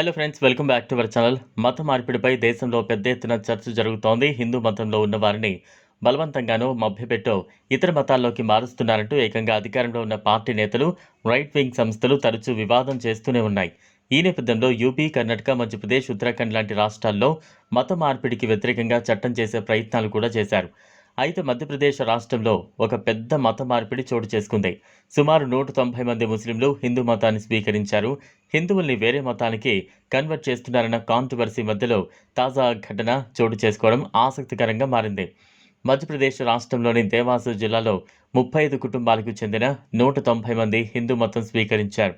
Hello friends welcome back to our channel మత మార్పిడిపై దేశంలో పెద్ద ఎత్తున చర్చ జరుగుతోంది. హిందూ మతంలో ఉన్న వారిని బలవంతంగానో మభ్యపెట్టో ఇతర మతాల్లోకి మారుస్తున్నారంటూ ఏకంగా అధికారంలో ఉన్న పార్టీ నేతలు రైట్ వింగ్ సంస్థలు తరచూ వివాదం చేస్తూనే ఉన్నాయి. ఈ నేపథ్యంలో యూపీ కర్ణాటక మధ్యప్రదేశ్ ఉత్తరాఖండ్ లాంటి రాష్ట్రాల్లో మత మార్పిడికి వ్యతిరేకంగా చట్టం చేసే ప్రయత్నాలు కూడా చేశారు. అయితే మధ్యప్రదేశ్ రాష్ట్రంలో ఒక పెద్ద మత మార్పిడి చోటు చేసుకుంది. సుమారు నూట తొంభై మంది ముస్లింలు హిందూ మతాన్ని స్వీకరించారు. హిందువుల్ని వేరే మతానికి కన్వర్ట్ చేస్తున్నారన్న కాంట్రవర్సీ మధ్యలో తాజా ఘటన చోటు చేసుకోవడం ఆసక్తికరంగా మారింది. మధ్యప్రదేశ్ రాష్ట్రంలోని దేవాసు జిల్లాలో ముప్పై ఐదు కుటుంబాలకు చెందిన నూట తొంభై మంది హిందూ మతం స్వీకరించారు.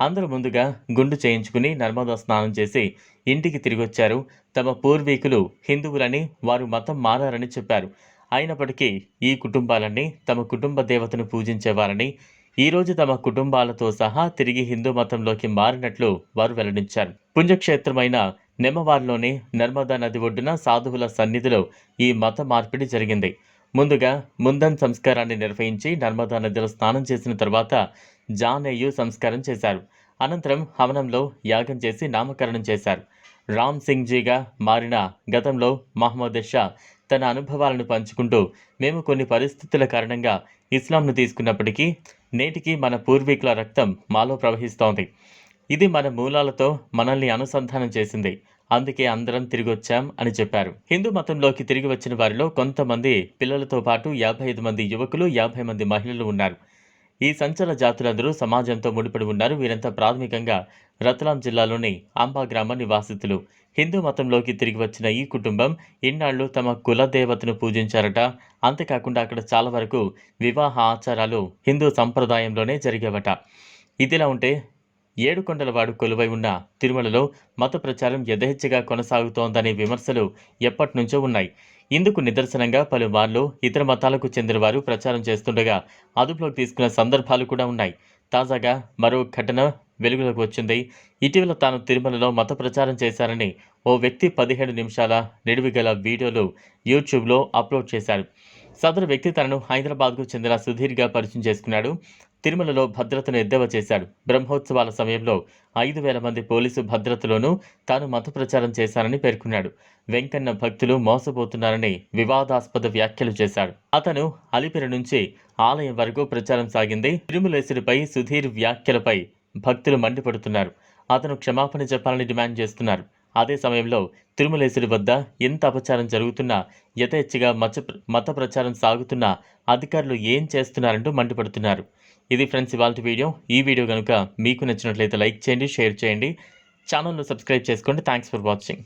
అందరూ ముందుగా గుండు చేయించుకుని నర్మదా స్నానం చేసి ఇంటికి తిరిగొచ్చారు. తమ పూర్వీకులు హిందువులని వారు మతం మారారని చెప్పారు. అయినప్పటికీ ఈ కుటుంబాలన్నీ తమ కుటుంబ దేవతను పూజించేవారని ఈరోజు తమ కుటుంబాలతో సహా తిరిగి హిందూ మతంలోకి మారినట్లు వారు వెల్లడించారు. పుణ్యక్షేత్రమైన నెమవార్లోని నర్మదా నది ఒడ్డున సాధువుల సన్నిధిలో ఈ మత మార్పిడి జరిగింది. ముందుగా ముందన్ సంస్కారాన్ని నిర్వహించి నర్మదా నదిలో స్నానం చేసిన తర్వాత జానేయు సంస్కారం చేశారు. అనంతరం హవనంలో యాగం చేసి నామకరణం చేశారు. రామ్ సింగ్ జీగా మారిన గతంలో మహమ్మద్ షా తన అనుభవాలను పంచుకుంటూ మేము కొన్ని పరిస్థితుల కారణంగా ఇస్లాంను తీసుకున్నప్పటికీ నేటికి మన పూర్వీకుల రక్తం మాలో ప్రవహిస్తోంది. ఇది మన మూలాలతో మనల్ని అనుసంధానం చేసింది. అందుకే అందరం తిరిగి వచ్చాం అని చెప్పారు. హిందూ మతంలోకి తిరిగి వచ్చిన వారిలో కొంతమంది పిల్లలతో పాటు యాభై ఐదు మంది యువకులు యాభై మంది మహిళలు ఉన్నారు. ఈ సంచల జాతులందరూ సమాజంతో ముడిపడి ఉన్నారు. వీరంతా ప్రాథమికంగా రతలాం జిల్లాలోని అంబా గ్రామ నివాసితులు. హిందూ మతంలోకి తిరిగి వచ్చిన ఈ కుటుంబం ఇన్నాళ్ళు తమ కుల దేవతను పూజించారట. అంతేకాకుండా అక్కడ చాలా వరకు వివాహ ఆచారాలు హిందూ సంప్రదాయంలోనే జరిగేవట. ఇదిలా ఉంటే ఏడుకొండలవాడు కొలువై ఉన్న తిరుమలలో మత ప్రచారం యథేచ్ఛగా కొనసాగుతోందనే విమర్శలు ఎప్పటి నుంచో ఉన్నాయి. ఇందుకు నిదర్శనంగా పలుమార్లు ఇతర మతాలకు చెందిన వారు ప్రచారం చేస్తుండగా అదుపులోకి తీసుకున్న సందర్భాలు కూడా ఉన్నాయి. తాజాగా మరో ఘటన వెలుగులోకి వచ్చింది. ఇటీవల తాను తిరుమలలో మత ప్రచారం చేశారని ఓ వ్యక్తి పదిహేడు నిమిషాల నిడివి గల వీడియోలు యూట్యూబ్లో అప్లోడ్ చేశారు. సదరు వ్యక్తి తనను హైదరాబాద్కు చెందిన సుధీర్గా పరిచయం చేసుకున్నాడు. తిరుమలలో భద్రతను ఎద్దేవా చేశాడు. బ్రహ్మోత్సవాల సమయంలో ఐదు వేల మంది పోలీసు భద్రతలోనూ తాను మత ప్రచారం చేశానని పేర్కొన్నాడు. వెంకన్న భక్తులు మోసపోతున్నారని వివాదాస్పద వ్యాఖ్యలు చేశాడు. అతను అలిపిరి నుంచి ఆలయం వరకు ప్రచారం సాగింది. తిరుమలేశుడిపై సుధీర్ వ్యాఖ్యలపై భక్తులు మండిపడుతున్నారు. అతను క్షమాపణ చెప్పాలని డిమాండ్ చేస్తున్నారు. అదే సమయంలో తిరుమలేశుడి వద్ద ఎంత అపచారం జరుగుతున్నా యథేచ్ఛగా మత మత ప్రచారం సాగుతున్నా అధికారులు ఏం చేస్తున్నారంటూ మండిపడుతున్నారు. ఇది ఫ్రెండ్స్ ఇవాళ వీడియో. ఈ వీడియో కనుక మీకు నచ్చినట్లయితే లైక్ చేయండి షేర్ చేయండి. ఛానల్ను సబ్స్క్రైబ్ చేసుకోండి. Thanks for watching.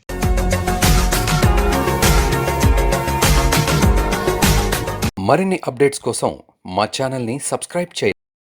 మరిన్ని అప్డేట్స్ కోసం మా ఛానల్ని సబ్స్క్రైబ్ చేయండి.